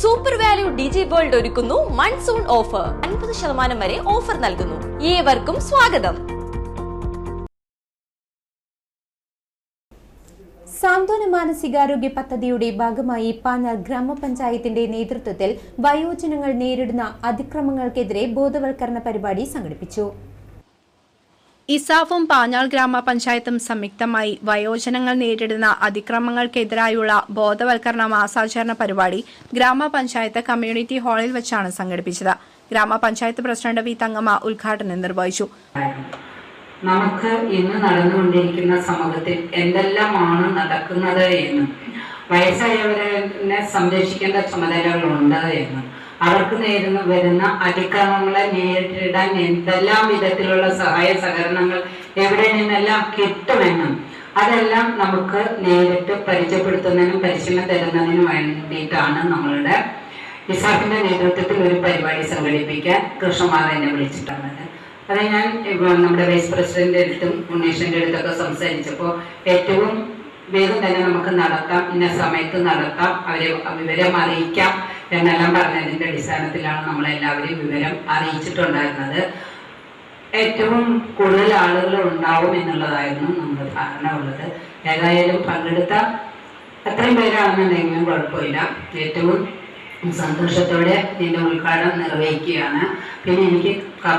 Super value ഡിജി world ഒരുക്കുന്നു monsoon offer അൻപത് ശതമാനം വരെ ഓഫർ നൽകുന്നു. ഏവർക്കും സ്വാഗതം. സാന്ത്വന മാനസികാരോഗ്യ പദ്ധതിയുടെ ഭാഗമായി പാനാർ ഗ്രാമപഞ്ചായത്തിന്റെ നേതൃത്വത്തിൽ വയോജനങ്ങൾ നേരിടുന്ന അതിക്രമങ്ങൾക്കെതിരെ ബോധവൽക്കരണ പരിപാടി സംഘടിപ്പിച്ചു. ഇസാഫും പാഞ്ഞാൾ ഗ്രാമപഞ്ചായത്തും സംയുക്തമായി വയോജനങ്ങൾ നേരിടുന്ന അതിക്രമങ്ങൾക്കെതിരായുള്ള ബോധവൽക്കരണ മാസാചരണ പരിപാടി ഗ്രാമപഞ്ചായത്ത് കമ്മ്യൂണിറ്റി ഹാളിൽ വെച്ചാണ് സംഘടിപ്പിച്ചത്. ഗ്രാമപഞ്ചായത്ത് പ്രസിഡന്റ് വി തങ്കമ്മ ഉദ്ഘാടനം നിർവഹിച്ചു. നമുക്ക് ഇന്ന് നടന്നുകൊണ്ടിരിക്കുന്ന സമൂഹത്തിൽ എന്തെല്ലാമാണ് നടക്കുന്നത് എന്നും. വയസ്സായവരെ സംരക്ഷിക്കേണ്ട ചുമതലകളുണ്ട് എന്ന്. അവർക്ക് നേരിടുന്ന വരുന്ന അതിക്രമങ്ങളെ നേരിടാൻ എന്തെല്ലാം വിധത്തിലുള്ള സഹായ സഹകരണങ്ങൾ എവിടെ നിന്നെല്ലാം കിട്ടുമെന്നും അതെല്ലാം നമുക്ക് നേരിട്ട് പരിചയപ്പെടുത്തുന്നതിനും പരിശീലനം തരുന്നതിനും വേണ്ടിയിട്ടാണ് നമ്മളുടെ ഇസാഫിന്റെ നേതൃത്വത്തിൽ ഒരു പരിപാടി സംഘടിപ്പിക്കാൻ കൃഷ്ണമാർ എന്നെ വിളിച്ചിട്ടുള്ളത്. അത് ഞാൻ നമ്മുടെ വൈസ് പ്രസിഡന്റിന്റെ അടുത്തും ഉണ്ണീഷിന്റെ അടുത്തൊക്കെ സംസാരിച്ചപ്പോൾ ഏറ്റവും വേഗം തന്നെ നമുക്ക് നടത്താം ഇന്ന സമയത്ത് നടത്താം അവരെ വിവരം അറിയിക്കാം. എന്നെല്ലാം പറഞ്ഞതിന്റെ അടിസ്ഥാനത്തിലാണ് നമ്മളെല്ലാവരെയും വിവരം അറിയിച്ചിട്ടുണ്ടായിരുന്നത്. ഏറ്റവും കൂടുതൽ ആളുകൾ ഉണ്ടാവും എന്നുള്ളതായിരുന്നു നമ്മുടെ ധാരണ ഉള്ളത്. ഏതായാലും പങ്കെടുത്ത അത്രയും പേരാണെന്നുണ്ടെങ്കിലും കുഴപ്പമില്ല. ഏറ്റവും സന്തോഷത്തോടെ ഇതിന്റെ ഉദ്ഘാടനം നിർവഹിക്കുകയാണ്. പിന്നെ എനിക്ക്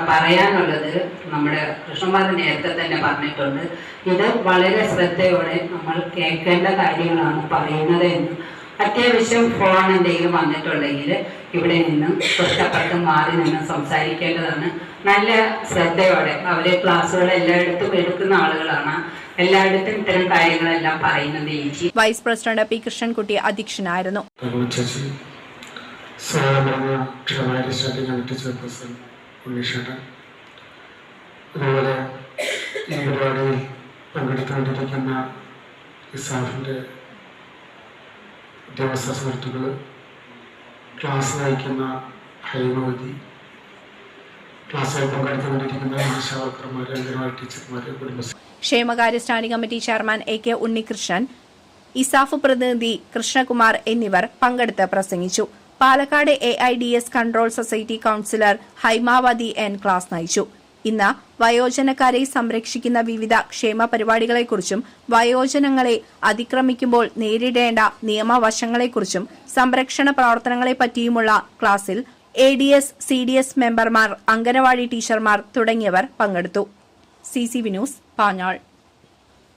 പറയാനുള്ളത് നമ്മുടെ കൃഷ്ണകുമാരൻ നേരത്തെ തന്നെ പറഞ്ഞിട്ടുണ്ട്. ഇത് വളരെ ശ്രദ്ധയോടെ നമ്മൾ കേൾക്കേണ്ട കാര്യങ്ങളാണ് പറയുന്നത് എന്ന്. അത്യാവശ്യം ഫോൺ എന്തെങ്കിലും വന്നിട്ടുണ്ടെങ്കിൽ ഇവിടെ നിന്നും തൊട്ടപ്പുറത്ത് മാറി നിന്ന് സംസാരിക്കേണ്ടതാണ്. നല്ല ശ്രദ്ധയോടെ അവരെ ക്ലാസ്സുകൾ എല്ലായിടത്തും എടുക്കുന്ന ആളുകളാണ്. എല്ലായിടത്തും ഇത്തരം കാര്യങ്ങളെല്ലാം പറയുന്നത് ഈ വൈസ് പ്രസിഡന്റ് പി കൃഷ്ണൻകുട്ടി അധ്യക്ഷനായിരുന്നു. ചേച്ചി അതുപോലെ ഈ പരിപാടിയിൽ പങ്കെടുത്തുകൊണ്ടിരിക്കുന്ന ഇസാഫിന്റെ ഉദ്യോഗസ്ഥ സുഹൃത്തുക്കൾ ക്ലാസ് നയിക്കുന്ന ഹൈമവതി ക്ലാസ്സിൽ പങ്കെടുത്തുകൊണ്ടിരിക്കുന്ന ആശാവർക്കർമാർ അംഗനവാടി ടീച്ചർമാർ കുടുംബശ്രീ ക്ഷേമകാര്യ standing committee chairman A K Unnikrishnan ESAF പ്രതിനിധി കൃഷ്ണകുമാർ എന്നിവർ പങ്കെടുത്ത് പ്രസംഗിച്ചു. Palakkad A I D S control society councillor Haimavathi N class നയിച്ചു. ഇന്ന് വയോജനക്കാരെ സംരക്ഷിക്കുന്ന വിവിധ ക്ഷേമ പരിപാടികളെക്കുറിച്ചും വയോജനങ്ങളെ അതിക്രമിക്കുമ്പോൾ നേരിടേണ്ട നിയമവശങ്ങളെക്കുറിച്ചും സംരക്ഷണ പ്രവർത്തനങ്ങളെപ്പറ്റിയുമുള്ള ക്ലാസിൽ A D S C D S മെമ്പർമാർ അംഗനവാടി ടീച്ചർമാർ തുടങ്ങിയവർ പങ്കെടുത്തു. C C V news Panjal.